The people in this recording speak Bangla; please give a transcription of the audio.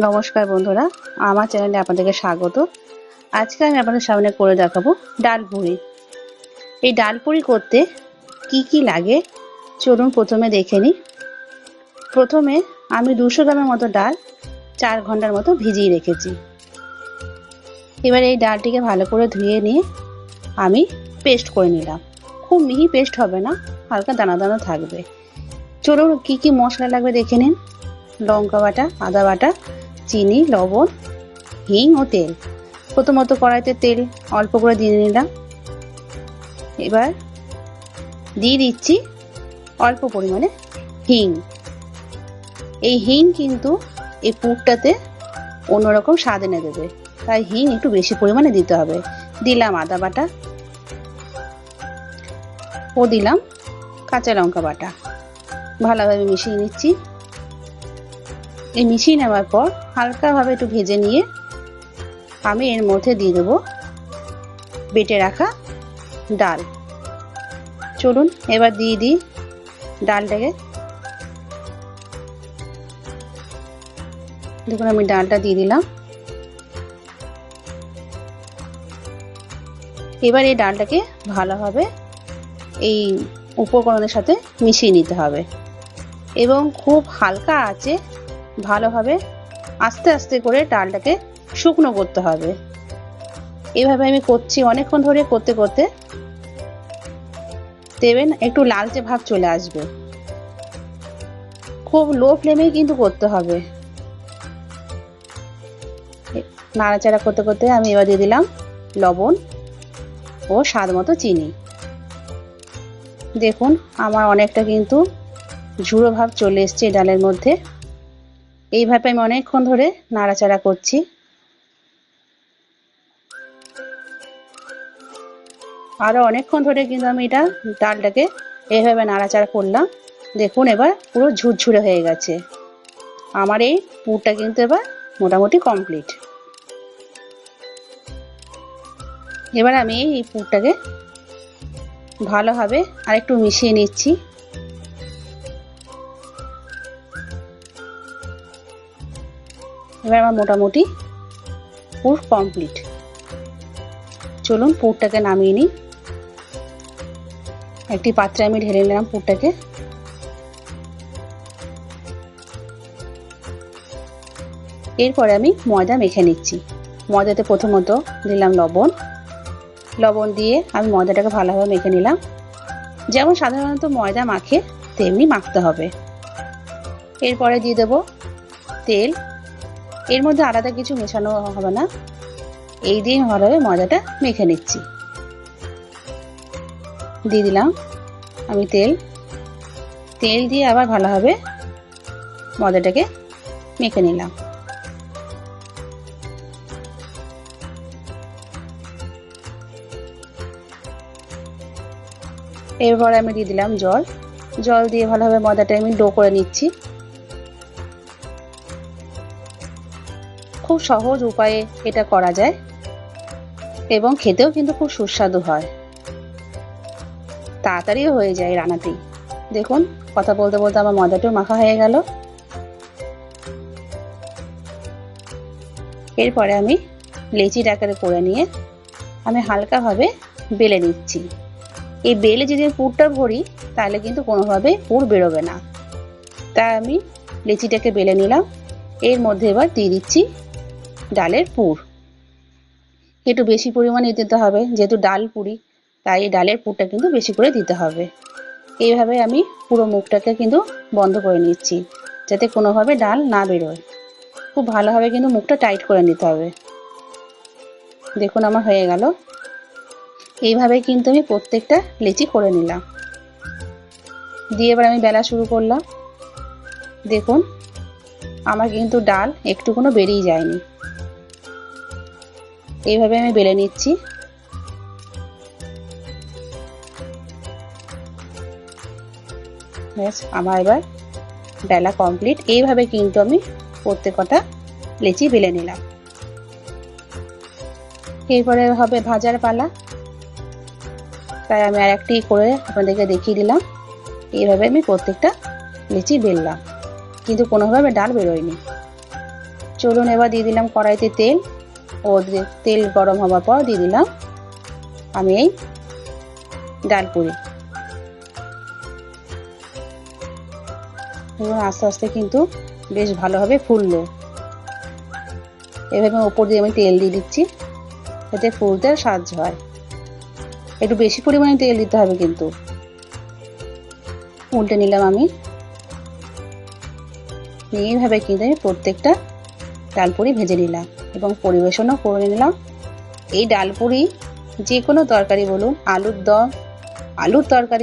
নমস্কার বন্ধুরা, আমার চ্যানেলে আপনাদেরকে স্বাগত। আজকে আমি আপনাদের সামনে করে দেখাবো ডাল পুরি। এই ডাল পুরি করতে কি কি লাগে, চলুন প্রথমে দেখে নিই। প্রথমে আমি দুশো গ্রামের মতো ডাল চার ঘণ্টার মতো ভিজিয়ে রেখেছি। এবার এই ডালটিকে ভালো করে ধুয়ে নিয়ে আমি পেস্ট করে নিলাম। খুব মিহি পেস্ট হবে না, হালকা দানা দানা থাকবে। চলুন কি কি মশলা লাগবে দেখে নিন। লঙ্কা বাটা, আদা বাটা চিনি, লবণ, হিং ও তেল। প্রথমত কড়াইতে তেল অল্প করে দিয়ে নিলাম। এবার দিয়ে দিচ্ছি অল্প পরিমাণে হিং। এই হিং কিন্তু এই পুরটাতে অন্যরকম স্বাদ এনে দেবে। তাই হিং একটু বেশি পরিমাণে দিতে হবে। দিলাম আদা বাটা। ও দিলাম কাঁচা লঙ্কা বাটা। ভালোভাবে মিশিয়ে নিচ্ছি। এই মিশিয়ে নেওয়ার পর হালকাভাবে একটু ভেজে নিয়ে আমি এর মধ্যে দিয়ে দেবো বেটে রাখা ডাল। চলুন, এবার দিয়ে দিই ডালটাকে। দেখুন, আমি ডালটা দিয়ে দিলাম। এবার এই ডালটাকে ভালোভাবে এই উপকরণের সাথে মিশিয়ে নিতে হবে। এবং খুব হালকা আছে ভালোভাবে আস্তে আস্তে করে ডালটাকে শুকনো করতে হবে। এভাবে আমি করছি অনেকক্ষণ ধরে, করতে করতে। দেবেন, একটু লালচে ভাব চলে আসবে। খুব লো ফ্লেমেই কিন্তু করতে হবে। নাড়াচাড়া করতে করতে আমি এবার দিয়ে দিলাম লবণ ও স্বাদ মতো চিনি। দেখুন, আমার অনেকটা কিন্তু ঝুড়ো ভাব চলে এসছে ডালের মধ্যে। এইভাবে আমি অনেকক্ষণ ধরে নাড়াচাড়া করছি। আরও অনেকক্ষণ ধরে কিন্তু আমি এটা ডালটাকে এইভাবে নাড়াচাড়া করলাম। দেখুন এবার পুরো ঝুরঝুরে হয়ে গেছে। আমার এই পুরটা কিন্তু এবার মোটামুটি কমপ্লিট এবার আমি এই পুরটাকে ভালোভাবে আরেকটু মিশিয়ে নিচ্ছি। এবার আমার মোটামুটি পুর কমপ্লিট চলুন পুরটাকে নামিয়ে নিই। একটি পাত্রে আমি ঢেলে নিলাম পুরটাকে। এরপরে আমি ময়দা মেখে নিচ্ছি। ময়দাতে প্রথমত দিলাম লবণ। লবণ দিয়ে আমি ময়দাটাকে ভালোভাবে মেখে নিলাম। যেমন সাধারণত ময়দা মাখে, তেমনি মাখতে হবে। এরপরে দিয়ে দেবো তেল। এর মধ্যে আলাদা কিছু মেশানো হবে না। এই দিয়ে ভালোভাবে ময়দাটা মেখে নিচ্ছি। দিয়ে দিলাম আমি তেল। তেল দিয়ে আবার ভালোভাবে ময়দাটাকে মেখে নিলাম। এরপরে আমি দিয়ে দিলাম জল। জল দিয়ে ভালোভাবে ময়দাটা আমি ডো করে নিচ্ছি। খুব সহজ উপায়ে এটা করা যায় এবং খেতেও কিন্তু খুব সুস্বাদু হয়। তাড়াতাড়িও হয়ে যায় রান্নাতেই দেখুন, কথা বলতে বলতে আমার ময়দাটাও মাখা হয়ে গেল। এরপরে আমি লেচির আকারে করে নিয়ে আমি হালকাভাবে বেলে নিচ্ছি। এই বেলে যদি পুরটা ভরি, তাহলে কিন্তু কোনোভাবে পুর বেরোবে না। তাই আমি লেচিটাকে বেলে নিলাম। এর মধ্যে এবার দিয়ে দিচ্ছি ডালের পুর। একটু বেশি পরিমাণে দিতে হবে, যেহেতু ডাল পুরি, তাই ডালের পুরটা কিন্তু বেশি করে দিতে হবে। এইভাবে আমি পুরো মুখটাকে কিন্তু বন্ধ করে নিচ্ছি, যাতে কোনোভাবে ডাল না বেরোয়। খুব ভালোভাবে কিন্তু মুখটা টাইট করে নিতে হবে। দেখুন, আমার হয়ে গেল। এইভাবে কিন্তু আমি প্রত্যেকটা লেচি করে নিলাম। দিয়ে এবার আমি বেলা শুরু করলাম। দেখুন, আমার কিন্তু ডাল একটু কোনো বেরিয়ে যায়নি। এইভাবে আমি বেলে নিচ্ছি। ব্যাস, আমার এবার বেলা কমপ্লিট। এইভাবে কিন্তু আমি প্রত্যেকটা লেচি বেলে নিলাম। এরপরে হবে ভাজার পালা। তাই আমি আর একটি করে আপনাদেরকে দেখিয়ে দিলাম। এইভাবে আমি প্রত্যেকটা লিচি বেললাম। কিন্তু কোনোভাবে ডাল বেরোয়নি। চলুন এবার দিয়ে দিলাম কড়াইতে তেল। ও তেল গরম হওয়ার পর দিয়ে দিলাম আমি এই ডাল পুরি। এবং আস্তে আস্তে কিন্তু বেশ ভালোভাবে ফুললো। এভাবে ওপর দিয়ে আমি তেল দিয়ে দিচ্ছি, যাতে ফুলতে সাহায্য হয়। একটু বেশি পরিমাণে তেল দিতে হবে কিন্তু। উল্টে নিলাম আমি। এইভাবে কিন্তু আমি প্রত্যেকটা ডালপুরি ভেজে নিলাম। এবং পরিবেশনও করে নিলাম। এই ডালপুরি যে কোনো তরকারি বলুন আলুর দম আলুর তরকারি